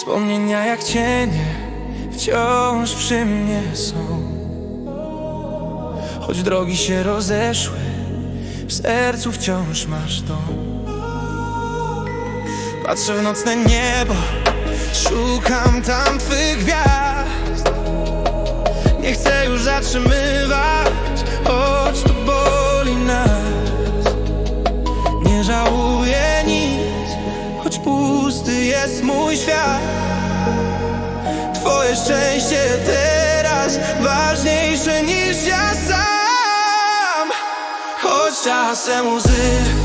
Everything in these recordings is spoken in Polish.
Wspomnienia jak cienie wciąż przy mnie są. Choć drogi się rozeszły, w sercu wciąż masz dom. Patrzę w nocne niebo, szukam tam twych gwiazd. Nie chcę już zatrzymywać, choć to boli nas. Nie żałuję choć pusty jest mój świat. Twoje szczęście teraz ważniejsze niż ja sam. Choć czasem łzy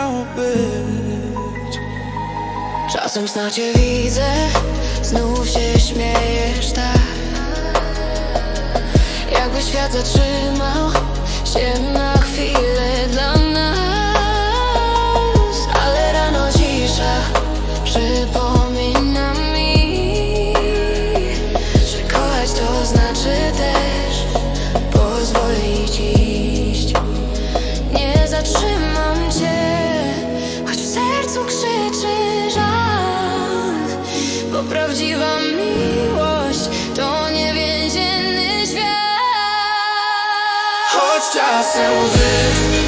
miało być. Czasem sna cię widzę, znów się śmiejesz tak. Jakby świat zatrzymał czasem łzy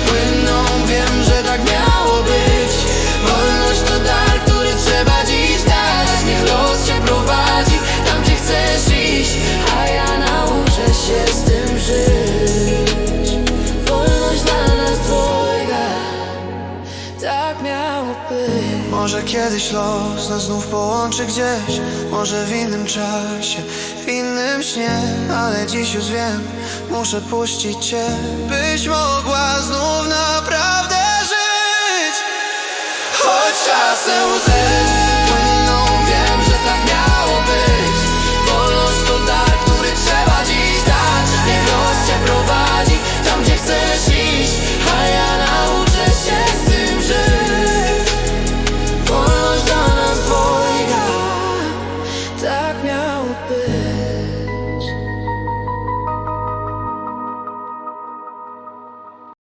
płyną, wiem, że tak miało być. Wolność to dar, który trzeba dziś dać. Niech los cię prowadzi tam, gdzie chcesz iść A ja nauczę się z tym żyć. Wolność dla nas dwojga Tak miało być Może kiedyś los nas znów połączy gdzieś Może w innym czasie, w innym śnie Ale dziś już wiem, muszę puścić cię Byś mogła znów naprawdę żyć. Choć czasem łzy